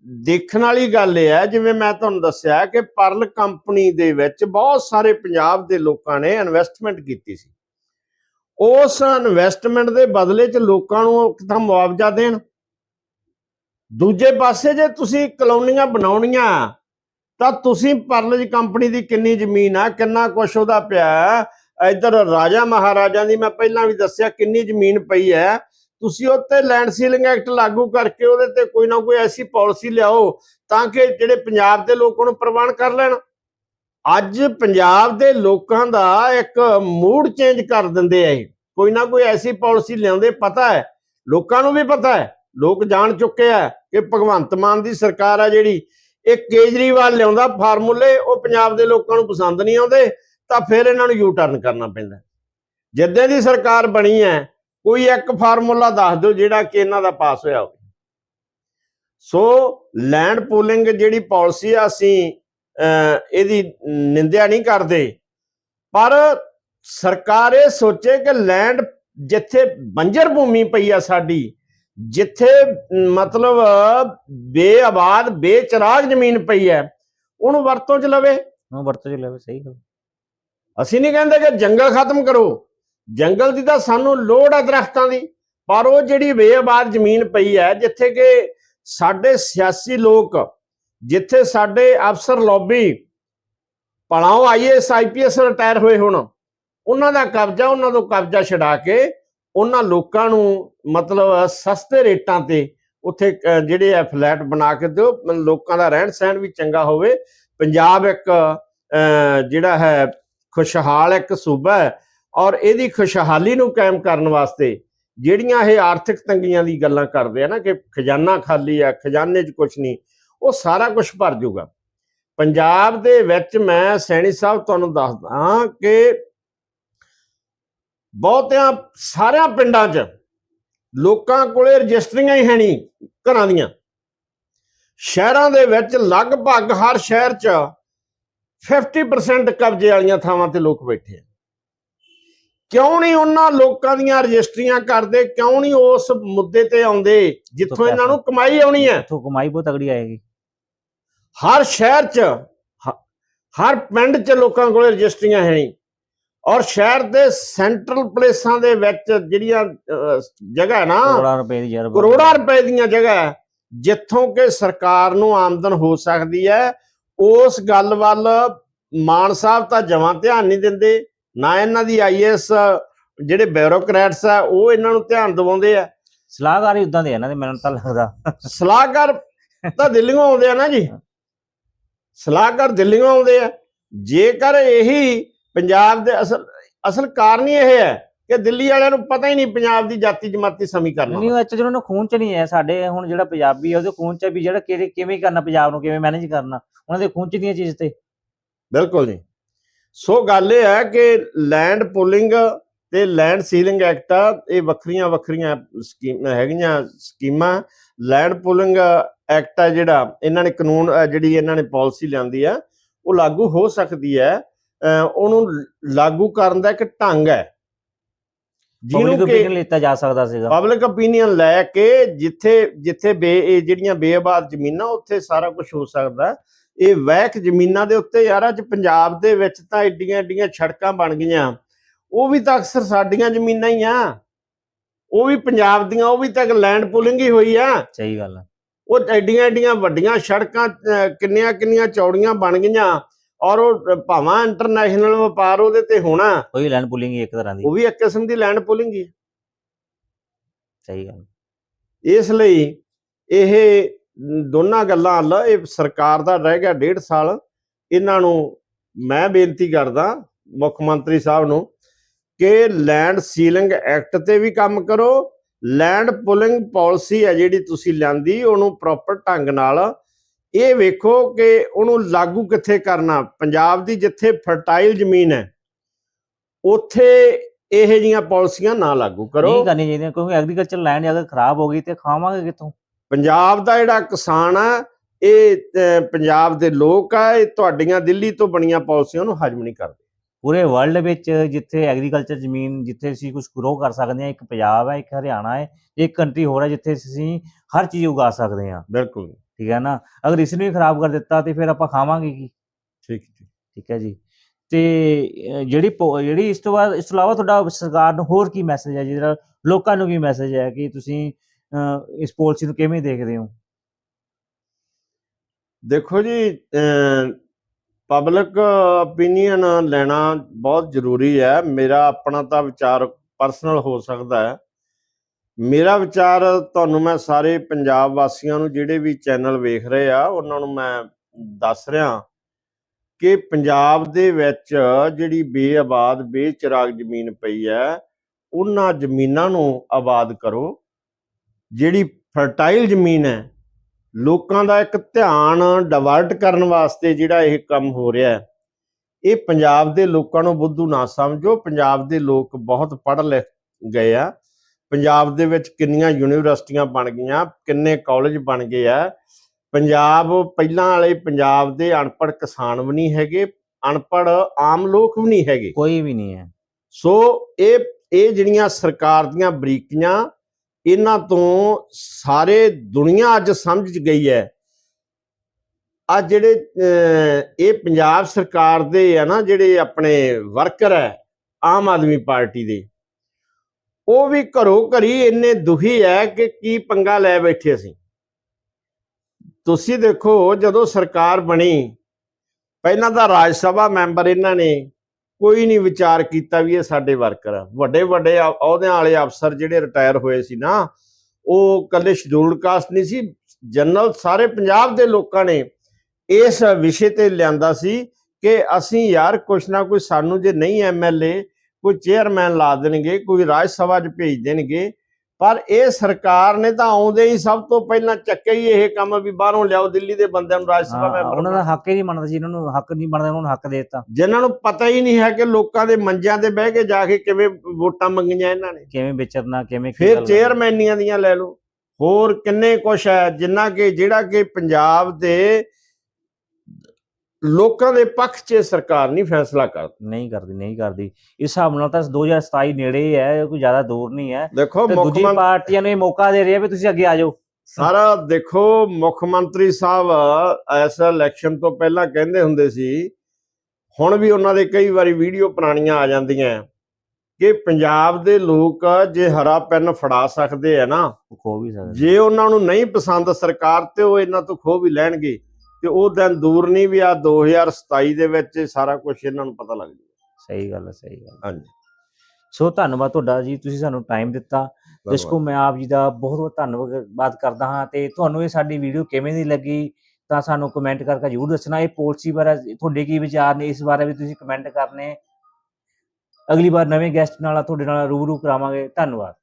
ਦੇਖਣ ਵਾਲੀ ਗੱਲ ਇਹ ਹੈ ਜਿਵੇਂ ਮੈਂ ਤੁਹਾਨੂੰ ਦੱਸਿਆ ਕਿ ਪਰਲ ਕੰਪਨੀ ਦੇ ਵਿੱਚ ਬਹੁਤ ਸਾਰੇ ਪੰਜਾਬ ਦੇ ਲੋਕਾਂ ਨੇ ਇਨਵੈਸਟਮੈਂਟ ਕੀਤੀ ਸੀ। ਉਸ ਇਨਵੈਸਟਮੈਂਟ ਦੇ ਬਦਲੇ 'ਚ ਲੋਕਾਂ ਨੂੰ ਉਹ ਤਾਂ ਮੁਆਵਜ਼ਾ ਦੇਣ ਦੂਜੇ ਪਾਸੇ ਜੇ ਤੁਸੀਂ ਕਲੋਨੀਆਂ ਬਣਾਉਣੀਆਂ ਤਾਂ ਤੁਸੀਂ ਪਰਲਜ ਕੰਪਨੀ ਦੀ ਕਿੰਨੀ ਜ਼ਮੀਨ ਆ ਕਿੰਨਾ ਕੁਛ ਉਹਦਾ ਪਿਆ ਹੈ, ਇੱਧਰ ਰਾਜਾ ਮਹਾਰਾਜਾ ਦੀ ਮੈਂ ਪਹਿਲਾਂ ਵੀ ਦੱਸਿਆ ਕਿੰਨੀ ਜ਼ਮੀਨ ਪਈ ਹੈ। ਤੁਸੀਂ ਉੱਤੇ ਲੈਂਡ ਸੀਲਿੰਗ ਐਕਟ ਲਾਗੂ ਕਰਕੇ ਉਹਦੇ ਤੇ ਕੋਈ ਨਾ ਕੋਈ ਐਸੀ ਪਾਲਿਸੀ ਲਿਆਓ ਤਾਂ ਕਿ ਜਿਹੜੇ ਪੰਜਾਬ ਦੇ ਲੋਕ ਉਹਨੂੰ ਪ੍ਰਵਾਨ ਕਰ ਲੈਣ। ਅੱਜ ਪੰਜਾਬ ਦੇ ਲੋਕਾਂ ਦਾ ਇੱਕ ਮੂਡ ਚੇਂਜ ਕਰ ਦਿੰਦੇ ਆ ਇਹ। ਕੋਈ ਨਾ ਕੋਈ ਐਸੀ ਪਾਲਿਸੀ ਲਿਆਉਂਦੇ ਪਤਾ ਹੈ। ਲੋਕਾਂ ਨੂੰ ਵੀ ਪਤਾ ਹੈ। ਲੋਕ ਜਾਣ ਚੁੱਕੇ ਆ ਕਿ ਭਗਵੰਤ ਮਾਨ ਦੀ ਸਰਕਾਰ ਆ ਜਿਹੜੀ ਇਹ ਕੇਜਰੀਵਾਲ ਲਿਆਉਂਦਾ ਫਾਰਮੂਲੇ ਉਹ ਪੰਜਾਬ ਦੇ ਲੋਕਾਂ ਨੂੰ ਪਸੰਦ ਨਹੀਂ ਆਉਂਦੇ ਤਾਂ ਫਿਰ ਇਹਨਾਂ ਨੂੰ ਯੂ ਟਰਨ ਕਰਨਾ ਪੈਂਦਾ। ਜਿੱਦਾਂ ਦੀ ਸਰਕਾਰ ਬਣੀ ਹੈ ਕੋਈ ਇੱਕ ਫਾਰਮੂਲਾ ਦੱਸ ਦਿਓ ਜਿਹੜਾ ਕਿ ਇਹਨਾਂ ਦਾ ਪਾਸ ਹੋਇਆ ਹੋਵੇ। ਸੋ ਲੈਂਡ ਪੂਲਿੰਗ ਜਿਹੜੀ ਪਾਲਿਸੀ ਆ ਅਸੀਂ ਅਹ, ਇਹਦੀ ਨਿੰਦਿਆ ਨਹੀਂ ਕਰਦੇ। ਪਰ ਸਰਕਾਰ ਇਹ ਸੋਚੇ ਕਿ ਲੈਂਡ ਜਿੱਥੇ ਬੰਜਰ ਭੂਮੀ ਪਈ ਆ ਸਾਡੀ ਜਿੱਥੇ ਮਤਲਬ ਬੇਆਬਾਦ ਬੇਚਰਾਗ ਜ਼ਮੀਨ ਪਈ ਹੈ ਉਹਨੂੰ ਵਰਤੋਂ ਚ ਲਵੇ। ਉਹ ਵਰਤੋਂ ਚ ਲਵੇ ਸਹੀ ਗੱਲ। ਅਸੀਂ ਨਹੀਂ ਕਹਿੰਦੇ ਕਿ ਜੰਗਲ ਖਤਮ ਕਰੋ। ਜੰਗਲ ਦੀ ਤਾਂ ਸਾਨੂੰ ਲੋੜ ਹੈ ਦਰਖਤਾਂ ਦੀ ਪਰ ਉਹ ਜਿਹੜੀ ਬੇਆਬਾਦ ਜ਼ਮੀਨ ਪਈ ਹੈ ਜਿੱਥੇ ਕਿ ਸਾਡੇ ਸਿਆਸੀ ਲੋਕ ਜਿੱਥੇ ਸਾਡੇ ਅਫਸਰ ਲੌਬੀ ਪੜਾਓ ਆਈਐਸ ਆਈਪੀਐਸ ਰਿਟਾਇਰ ਹੋਏ ਹੁਣ ਉਹਨਾਂ ਦਾ ਕਬਜ਼ਾ ਉਹਨਾਂ ਤੋਂ ਕਬਜ਼ਾ ਛਡਾ ਕੇ ਉਹਨਾਂ ਲੋਕਾਂ ਨੂੰ ਮਤਲਬ ਸਸਤੇ ਰੇਟਾਂ ਤੇ ਉੱਥੇ ਜਿਹੜੇ ਆ ਫਲੈਟ ਬਣਾ ਕੇ ਦਿਓ। ਲੋਕਾਂ ਦਾ ਰਹਿਣ ਸਹਿਣ ਵੀ ਚੰਗਾ ਹੋਵੇ। ਪੰਜਾਬ ਇੱਕ ਜਿਹੜਾ ਹੈ, ਖੁਸ਼ਹਾਲ ਇੱਕ ਸੂਬਾ ਹੈ ਔਰ ਇਹਦੀ ਖੁਸ਼ਹਾਲੀ ਨੂੰ ਕਾਇਮ ਕਰਨ ਵਾਸਤੇ ਜਿਹੜੀਆਂ ਇਹ ਆਰਥਿਕ ਤੰਗੀਆਂ ਦੀ ਗੱਲਾਂ ਕਰਦੇ ਆ ਨਾ ਕਿ ਖਜ਼ਾਨਾ ਖਾਲੀ ਆ, ਖਜ਼ਾਨੇ 'ਚ ਕੁਝ ਨਹੀਂ, ਉਹ ਸਾਰਾ ਕੁਝ ਭਰ ਜਾਊਗਾ ਪੰਜਾਬ ਦੇ ਵਿੱਚ ਮੈਂ ਸੈਣੀ ਸਾਹਿਬ ਤੁਹਾਨੂੰ ਦੱਸਦਾ ਕਿ ਬਹੁਤਿਆਂ ਸਾਰਿਆਂ ਪਿੰਡਾਂ 'ਚ ਲੋਕਾਂ ਕੋਲੇ ਰਜਿਸਟਰੀਆਂ ਹੀ ਹੈ ਨਹੀਂ ਘਰਾਂ ਦੀਆਂ। ਸ਼ਹਿਰਾਂ ਦੇ ਵਿੱਚ ਲਗਭਗ ਹਰ ਸ਼ਹਿਰ 'ਚ 50% ਕਬਜ਼ੇ ਵਾਲੀਆਂ ਥਾਵਾਂ ਤੇ ਲੋਕ ਬੈਠੇ ਆ। ਕਿਉਂ ਨਹੀਂ ਉਹਨਾਂ ਲੋਕਾਂ ਦੀਆਂ ਰਜਿਸਟਰੀਆਂ ਕਰਦੇ ਕਿਉਂ ਨਹੀਂ ਉਸ ਮੁੱਦੇ ਤੇ ਆਉਂਦੇ ਜਿੱਥੋਂ ਇਹਨਾਂ ਨੂੰ ਕਮਾਈ ਆਉਣੀ ਹੈ? ਇੱਥੋਂ ਕਮਾਈ ਬਹੁਤ ਤਗੜੀ ਆਏਗੀ। ਹਰ ਸ਼ਹਿਰ 'ਚ ਹਰ ਪਿੰਡ 'ਚ ਲੋਕਾਂ ਕੋਲੇ ਰਜਿਸਟਰੀਆਂ ਹੈ ਨਹੀਂ। ਔਰ ਸ਼ਹਿਰ ਦੇ ਸੈਂਟਰਲ ਪਲੇਸਾਂ ਦੇ ਵਿੱਚ ਜਿਹੜੀਆਂ ਜਗ੍ਹਾ ਹੈ ਨਾ ਕਰੋੜਾਂ ਰੁਪਏ ਦੀ ਯਾਰ ਕਰੋੜਾਂ ਰੁਪਏ ਦੀਆਂ ਜਗ੍ਹਾ ਜਿੱਥੋਂ ਕਿ ਸਰਕਾਰ ਨੂੰ ਆਮਦਨ ਹੋ ਸਕਦੀ ਹੈ ਉਸ ਗੱਲ ਵੱਲ ਮਾਨ ਸਾਹਿਬ ਤਾਂ ਜਮਾਂ ਧਿਆਨ ਨਹੀਂ ਦਿੰਦੇ ਨਾ ਇਹਨਾਂ ਦੀ ਆਈਐਸ ਜਿਹੜੇ ਬਿਊਰੋਕਰੈਟਸ ਆ ਉਹ ਇਹਨਾਂ ਨੂੰ ਧਿਆਨ ਦਿਵਾਉਂਦੇ ਆ। ਸਲਾਹਕਾਰ ਹੀ ਉਦਾਂ ਦੇ ਇਹਨਾਂ ਦੇ ਮੈਨੂੰ ਤਾਂ ਲੱਗਦਾ। ਸਲਾਹਕਾਰ ਤਾਂ ਦਿੱਲੀੋਂ ਆਉਂਦੇ ਆ ਨਾ ਜੀ। ਸਲਾਹਕਾਰ ਦਿੱਲੀੋਂ ਆਉਂਦੇ ਆ। ਜੇਕਰ ਇਹੀ ਪੰਜਾਬ ਦੇ ਅਸਲ ਅਸਲ ਕਾਰਨ ਹੀ ਇਹ ਹੈ ਕਿ ਦਿੱਲੀ ਵਾਲਿਆਂ ਨੂੰ ਪਤਾ ਹੀ ਨਹੀਂ ਪੰਜਾਬ ਦੀ ਜਾਤੀ ਜਮਾਤੀ ਸਮੀਕਰਨ ਨਹੀਂ ਉਹ ਐਚ ਜਿਹਨਾਂ ਨੂੰ ਖੂਨ ਚ ਨਹੀਂ ਹੈ ਸਾਡੇ ਹੁਣ ਜਿਹੜਾ ਪੰਜਾਬੀ ਹੈ ਉਹਦੇ ਖੂਨ ਚ ਵੀ ਜਿਹੜਾ ਕਿਹੜੇ ਕਿਵੇਂ ਕਰਨਾ ਪੰਜਾਬ ਨੂੰ ਕਿਵੇਂ ਮੈਨੇਜ ਕਰਨਾ ਉਹਨਾਂ ਦੇ ਖੂਨ ਚ ਦੀਆਂ ਚੀਜ਼ ਤੇ। ਬਿਲਕੁਲ ਜੀ। ਸੋ ਗੱਲ ਇਹ ਹੈ ਕਿ ਲੈਂਡ ਪੁਲਿੰਗ ਤੇ ਲੈਂਡ ਸੀਲਿੰਗ ਐਕਟ ਆ ਇਹ ਵੱਖਰੀਆਂ ਵੱਖਰੀਆਂ ਸਕੀਮ ਹੈਗੀਆਂ ਸਕੀਮਾਂ। ਲੈਂਡ ਪੁਲਿੰਗ ਐਕਟ ਆ ਜਿਹੜਾ ਇਹਨਾਂ ਨੇ ਕਾਨੂੰਨ ਜਿਹੜੀ ਇਹਨਾਂ ਨੇ ਪਾਲਿਸੀ ਲਿਆਂਦੀ ਆ ਉਹ ਲਾਗੂ ਹੋ ਸਕਦੀ ਹੈ। ਉਹਨੂੰ ਲਾਗੂ ਕਰਨ ਦਾ ਇੱਕ ਢੰਗ ਹੈ। ਜਿਹਨੂੰ ਕਿ ਓਪੀਨੀਅਨ ਲਿੱਤਾ ਜਾ ਸਕਦਾ ਸੀਗਾ। ਪਬਲਿਕ ਓਪੀਨੀਅਨ ਲੈ ਕੇ ਜਿੱਥੇ ਜਿੱਥੇ ਬੇ ਇਹ ਜਿਹੜੀਆਂ ਬੇਆਬਾਦ ਜ਼ਮੀਨਾਂ ਉੱਥੇ ਸਾਰਾ ਕੁਝ ਹੋ ਸਕਦਾ। ਇਹ ਵੈਕ ਜ਼ਮੀਨਾਂ ਦੇ ਉੱਤੇ ਯਾਰ ਅੱਜ ਪੰਜਾਬ ਦੇ ਵਿੱਚ ਤਾਂ ਏਡੀਆਂ ਏਡੀਆਂ ਸੜਕਾਂ ਬਣ ਗਈਆਂ। ਉਹ ਵੀ ਤਾਂ ਅਕਸਰ ਸਾਡੀਆਂ ਜ਼ਮੀਨਾਂ ਹੀ ਆ। ਉਹ ਵੀ ਪੰਜਾਬ ਦੀਆਂ ਉਹ ਵੀ ਤਾਂ ਲੈਂਡ ਪੁਲਿੰਗ ਹੀ ਹੋਈ ਆ। ਸਹੀ ਗੱਲ ਹੈ ਉਹ ਐਡੀਆਂ ਐਡੀਆਂ ਵੱਡੀਆਂ ਸੜਕਾਂ ਕਿੰਨੀਆਂ ਕਿੰਨੀਆਂ ਚੌੜੀਆਂ ਬਣ ਗਈਆਂ। ਔਰ ਉਹ ਭਾਵਾਂ ਇੰਟਰਨੈਸ਼ਨਲ ਵਪਾਰ ਉਹਦੇ ਤੇ ਹੋਣਾ। ਕੋਈ ਲੈਂਡ ਪੁਲਿੰਗ ਹੀ ਇੱਕ ਤਰ੍ਹਾਂ ਦੀ। ਉਹ ਵੀ ਇੱਕ ਕਿਸਮ ਦੀ ਲੈਂਡ ਪੁਲਿੰਗ ਹੀ। ਸਹੀ ਗੱਲ। ਇਸ ਲਈ ਇਹ ਦੋਨਾਂ ਗੱਲਾਂ ਹੱਲ ਇਹ ਸਰਕਾਰ ਦਾ ਰਹਿ ਗਿਆ ਡੇਢ ਸਾਲ। ਇਹਨਾਂ ਨੂੰ ਮੈਂ ਬੇਨਤੀ ਕਰਦਾ ਮੁੱਖ ਮੰਤਰੀ ਸਾਹਿਬ ਨੂੰ ਕਿ ਲੈਂਡ ਸੀਲਿੰਗ ਐਕਟ ਤੇ ਵੀ ਕੰਮ ਕਰੋ। ਲੈਂਡ ਪੁਲਿੰਗ ਪਾਲਿਸੀ ਹੈ ਜਿਹੜੀ ਤੁਸੀਂ ਲਿਆਂਦੀ ਉਹਨੂੰ ਪ੍ਰੋਪਰ ਢੰਗ ਨਾਲ ਇਹ ਵੇਖੋ ਕਿ ਉਹਨੂੰ ਲਾਗੂ ਕਿੱਥੇ ਕਰਨਾ। ਪੰਜਾਬ ਦੀ ਜਿੱਥੇ ਫਰਟਾਈਲ ਜ਼ਮੀਨ ਹੈ ਉੱਥੇ ਇਹ ਜੀਆਂ ਪਾਲਿਸੀਆਂ ਨਾ ਲਾਗੂ ਕਰੋ। ਨਹੀਂ ਕਰਨੀ ਚਾਹੀਦੀਆਂ ਕਿਉਂਕਿ ਐਗਰੀਕਲਚਰ ਲੈਂਡ ਅਗਰ ਖਰਾਬ ਹੋ ਗਈ ਤੇ ਖਾਵਾਂਗੇ ਕਿੱਥੋਂ? ਪੰਜਾਬ ਦਾ ਜਿਹੜਾ ਕਿਸਾਨ ਆ ਇਹ ਪੰਜਾਬ ਦੇ ਲੋਕ ਆ ਇਹ ਤੁਹਾਡੀਆਂ ਦਿੱਲੀ ਤੋਂ ਬਣੀਆਂ ਪਾਲਿਸੀਆਂ ਨੂੰ ਹਜਮ ਨਹੀਂ ਕਰਦੇ। ਪੂਰੇ ਵਰਲਡ ਵਿੱਚ ਜਿੱਥੇ ਐਗਰੀਕਲਚਰ ਜ਼ਮੀਨ ਜਿੱਥੇ ਅਸੀਂ ਕੁਝ ਗਰੋ ਕਰ ਸਕਦੇ ਹਾਂ ਇੱਕ ਪੰਜਾਬ ਹੈ ਇੱਕ ਹਰਿਆਣਾ ਹੈ ਇੱਕ ਕੰਟਰੀ ਹੋਰ ਹੈ ਜਿੱਥੇ ਅਸੀਂ ਹਰ ਚੀਜ਼ ਉਗਾ ਸਕਦੇ ਹਾਂ। ਬਿਲਕੁਲ। ਠੀਕ ਹੈ ਨਾ? ਅਗਰ ਇਸ ਨੂੰ ਹੀ ਖਰਾਬ ਕਰ ਦਿੱਤਾ ਤੇ ਫਿਰ ਆਪਾਂ ਖਾਵਾਂਗੇ ਕੀ? ਠੀਕ ਠੀਕ। ਠੀਕ ਹੈ ਜੀ। ਤੇ ਜਿਹੜੀ ਜਿਹੜੀ ਇਸ ਤੋਂ ਬਾਅਦ ਇਸ ਤੋਂ ਇਲਾਵਾ ਤੁਹਾਡਾ ਸਰਕਾਰ ਨੂੰ ਹੋਰ ਕੀ ਮੈਸੇਜ ਹੈ? ਜਿਹੜਾ ਲੋਕਾਂ ਨੂੰ ਕੀ ਮੈਸੇਜ ਹੈ ਕਿ ਤੁਸੀਂ ਇਸ ਪਾਲਿਸੀ ਨੂੰ ਕਿਵੇਂ ਦੇਖਦੇ ਹੋ? ਦੇਖੋ ਜੀ ਪਬਲਿਕ ਓਪੀਨੀਅਨ ਲੈਣਾ ਬਹੁਤ ਜ਼ਰੂਰੀ ਹੈ। ਮੇਰਾ ਆਪਣਾ ਤਾਂ ਵਿਚਾਰ ਪਰਸਨਲ ਹੋ ਸਕਦਾ ਹੈ। ਮੇਰਾ ਵਿਚਾਰ ਤੁਹਾਨੂੰ ਮੈਂ ਸਾਰੇ ਪੰਜਾਬ ਵਾਸੀਆਂ ਨੂੰ ਜਿਹੜੇ ਵੀ ਚੈਨਲ ਵੇਖ ਰਹੇ ਆ, ਉਹਨਾਂ ਨੂੰ ਮੈਂ ਦੱਸ ਰਿਹਾ ਕਿ ਪੰਜਾਬ ਦੇ ਵਿੱਚ ਜਿਹੜੀ ਬੇਆਬਾਦ, ਬੇਚਰਾਗ ਜ਼ਮੀਨ ਪਈ ਹੈ, ਉਹਨਾਂ ਜ਼ਮੀਨਾਂ ਨੂੰ ਆਬਾਦ ਕਰੋ। ਜਿਹੜੀ ਫਰਟਾਈਲ ਜ਼ਮੀਨ ਹੈ, ਲੋਕਾਂ ਦਾ ਇੱਕ ਧਿਆਨ ਡਿਵਰਟ ਕਰਨ ਵਾਸਤੇ ਜਿਹੜਾ ਇਹ ਕੰਮ ਹੋ ਰਿਹਾ ਹੈ, ਇਹ ਪੰਜਾਬ ਦੇ ਲੋਕਾਂ ਨੂੰ ਬੁੱਧੂ ਨਾ ਸਮਝੋ। ਪੰਜਾਬ ਦੇ ਲੋਕ ਬਹੁਤ ਪੜ੍ਹ ਲਿਖ ਗਏ ਆ। ਪੰਜਾਬ ਦੇ ਵਿੱਚ ਕਿੰਨੀਆਂ ਯੂਨੀਵਰਸਿਟੀਆਂ ਬਣ ਗਈਆਂ ਕਿੰਨੇ ਕਾਲਜ ਬਣ ਗਏ ਆ। ਪੰਜਾਬ ਪਹਿਲਾਂ ਵਾਲੇ ਪੰਜਾਬ ਦੇ ਅਨਪੜ੍ਹ ਕਿਸਾਨ ਵੀ ਨਹੀਂ ਹੈਗੇ ਅਨਪੜ੍ਹ ਆਮ ਲੋਕ ਵੀ ਨਹੀਂ ਹੈਗੇ। ਕੋਈ ਵੀ ਨਹੀਂ ਹੈ। ਸੋ ਇਹ ਇਹ ਜਿਹੜੀਆਂ ਸਰਕਾਰ ਦੀਆਂ ਬਰੀਕੀਆਂ ਇਹਨਾਂ ਤੋਂ ਸਾਰੇ ਦੁਨੀਆ ਅੱਜ ਸਮਝ ਗਈ ਹੈ। ਆ ਜਿਹੜੇ ਇਹ ਪੰਜਾਬ ਸਰਕਾਰ ਦੇ ਆ ਨਾ ਜਿਹੜੇ ਆਪਣੇ ਵਰਕਰ ਹੈ ਆਮ ਆਦਮੀ ਪਾਰਟੀ ਦੇ। ਉਹ ਵੀ ਘਰੋ ਘਰੀ ਇੰਨੇ ਦੁਖੀ ਹੈ ਕਿ ਕੀ ਪੰਗਾ ਲੈ ਬੈਠੇ ਅਸੀਂ। ਤੁਸੀਂ ਦੇਖੋ, ਜਦੋਂ ਸਰਕਾਰ ਬਣੀ, ਪਹਿਲਾਂ ਤਾਂ ਰਾਜ ਸਭਾ ਮੈਂਬਰ ਇਹਨਾਂ ਨੇ ਕੋਈ ਨਹੀਂ ਵਿਚਾਰ ਕੀਤਾ ਵੀ ਇਹ ਸਾਡੇ ਵਰਕਰ ਆ। ਵੱਡੇ ਵੱਡੇ ਅਹੁਦਿਆਂ ਵਾਲੇ ਅਫਸਰ ਜਿਹੜੇ ਰਿਟਾਇਰ ਹੋਏ ਸੀ ਨਾ, ਉਹ ਕੱਲੇ ਸ਼ਡਿਊਲਡ ਕਾਸਟ ਨਹੀਂ ਸੀ, ਜਨਰਲ ਸਾਰੇ ਪੰਜਾਬ ਦੇ ਲੋਕਾਂ ਨੇ ਇਸ ਵਿਸ਼ੇ ਤੇ ਲਿਆਂਦਾ ਸੀ ਕਿ ਅਸੀਂ ਯਾਰ ਕੁਛ ਨਾ ਕੋਈ ਸਾਨੂੰ ਜੇ ਨਹੀਂ ਐਮਐਲਏ ਕੋਈ ਚੇਅਰਮੈਨ ਲਾ ਦੇਣਗੇ ਕੋਈ ਰਾਜ ਸਭਾ 'ਚ ਭੇਜ ਦੇਣਗੇ। ਪਰ ਇਹ ਸਰਕਾਰ ਨੇ ਤਾਂ ਆਉਂਦੇ ਹੀ ਸਭ ਤੋਂ ਪਹਿਲਾਂ ਚੱਕਿਆ ਹੀ ਇਹ ਕੰਮ ਵੀ ਬਾਹਰੋਂ ਲਿਆਓ ਦਿੱਲੀ ਦੇ ਬੰਦਿਆਂ ਨੂੰ ਰਾਜ ਸਭਾ ਮੈਂਬਰ ਉਹਨਾਂ ਦਾ ਹੱਕ ਹੀ ਨਹੀਂ ਬਣਦਾ ਸੀ ਇਹਨਾਂ ਨੂੰ ਹੱਕ ਨਹੀਂ ਬਣਦਾ ਉਹਨਾਂ ਨੂੰ ਹੱਕ ਦੇ ਦਿੱਤਾ। ਜਿਨ੍ਹਾਂ ਨੂੰ ਪਤਾ ਹੀ ਨਹੀਂ ਹੈ ਕਿ ਲੋਕਾਂ ਦੇ ਮੰਜਿਆਂ ਤੇ ਬਹਿ ਕੇ ਜਾ ਕੇ ਕਿਵੇਂ ਵੋਟਾਂ ਮੰਗੀਆਂ ਇਹਨਾਂ ਨੇ। ਕਿਵੇਂ ਵਿਚਰਨਾ ਕਿਵੇਂ ਫਿਰ ਚੇਅਰਮੈਨੀਆਂ ਦੀਆਂ ਲੈ ਲਓ। ਹੋਰ ਕਿੰਨੇ ਕੁਛ ਹੈ ਜਿੰਨਾ ਕਿ ਜਿਹੜਾ ਕਿ ਪੰਜਾਬ ਦੇ ਲੋਕਾਂ ਦੇ ਪੱਖ 'ਚ ਸਰਕਾਰ ਨਹੀਂ ਫੈਸਲਾ ਕਰਦੀ। ਨਹੀਂ ਕਰਦੀ ਨਹੀਂ ਕਰਦੀ। ਇਸ ਹਿਸਾਬ ਨਾਲ ਤਾਂ 2027 ਨੇੜੇ ਹੀ ਕੋਈ ਜ਼ਿਆਦਾ ਦੂਰ ਨਹੀਂ ਹੈ। ਦੇਖੋ ਮੁੱਖ ਮੰਤਰੀ ਪਾਰਟੀਆਂ ਨੂੰ ਇਹ ਮੌਕਾ ਦੇ ਰਹੀ ਹੈ ਵੀ ਤੁਸੀਂ ਅੱਗੇ ਆ ਜਾਓ। ਸਾਰਾ ਦੇਖੋ ਮੁੱਖ ਮੰਤਰੀ ਸਾਹਿਬ ਇਸ ਇਲੈਕਸ਼ਨ ਤੋਂ ਪਹਿਲਾਂ ਕਹਿੰਦੇ ਹੁੰਦੇ ਸੀ ਹੁਣ ਵੀ ਉਹਨਾਂ ਦੇ ਕਈ ਵਾਰੀ ਵੀਡੀਓ ਪੁਰਾਣੀਆਂ ਆ ਜਾਂਦੀਆਂ ਕਿ ਪੰਜਾਬ ਦੇ ਲੋਕ ਜੇ ਹਰਾ ਪੈਨ ਫੜਾ ਸਕਦੇ ਆ ਨਾ ਖੋ ਵੀ ਸਕਦੇ ਜੇ ਉਹਨਾਂ ਨੂੰ ਨਹੀਂ ਪਸੰਦ ਸਰਕਾਰ ਤੇ ਉਹ ਇਹਨਾਂ ਤੋਂ ਖੋਹ ਵੀ ਲੈਣਗੇ। ਤੇ ਉਹ ਦਿਨ ਦੂਰ ਨਹੀਂ ਵੀ ਆ 2027 ਦੇ ਵਿੱਚ ਇਹ ਸਾਰਾ ਕੁਝ ਇਹਨਾਂ ਨੂੰ ਪਤਾ ਲੱਗ ਜਾਊਗਾ ਸਹੀ ਗੱਲ ਹੈ ਸਹੀ ਗੱਲ ਹਾਂਜੀ। ਸੋ ਧੰਨਵਾਦ ਤੁਹਾਡਾ ਜੀ ਤੁਸੀਂ ਸਾਨੂੰ ਟਾਈਮ ਦਿੱਤਾ। ਦਰਸ਼ਕੋ ਮੈਂ ਆਪ ਜੀ ਦਾ ਬਹੁਤ ਬਹੁਤ ਧੰਨਵਾਦ ਕਰਦਾ ਹਾਂ ਤੇ ਤੁਹਾਨੂੰ ਇਹ ਸਾਡੀ ਵੀਡੀਓ ਕਿਵੇਂ ਦੀ ਲੱਗੀ ਤਾਂ ਸਾਨੂੰ ਕਮੈਂਟ ਕਰਕੇ ਜ਼ਰੂਰ ਦੱਸਣਾ। ਇਹ ਪਾਲਿਸੀ ਬਾਰੇ ਤੁਹਾਡੇ ਕੀ ਵਿਚਾਰ ਨੇ ਇਸ ਬਾਰੇ ਵੀ ਤੁਸੀਂ ਕਮੈਂਟ ਕਰਨੇ। ਅਗਲੀ ਵਾਰ ਨਵੇਂ ਗੈਸਟ ਨਾਲ ਤੁਹਾਡੇ ਨਾਲ ਰੂਬਰੂ ਕਰਾਵਾਂਗੇ। ਧੰਨਵਾਦ।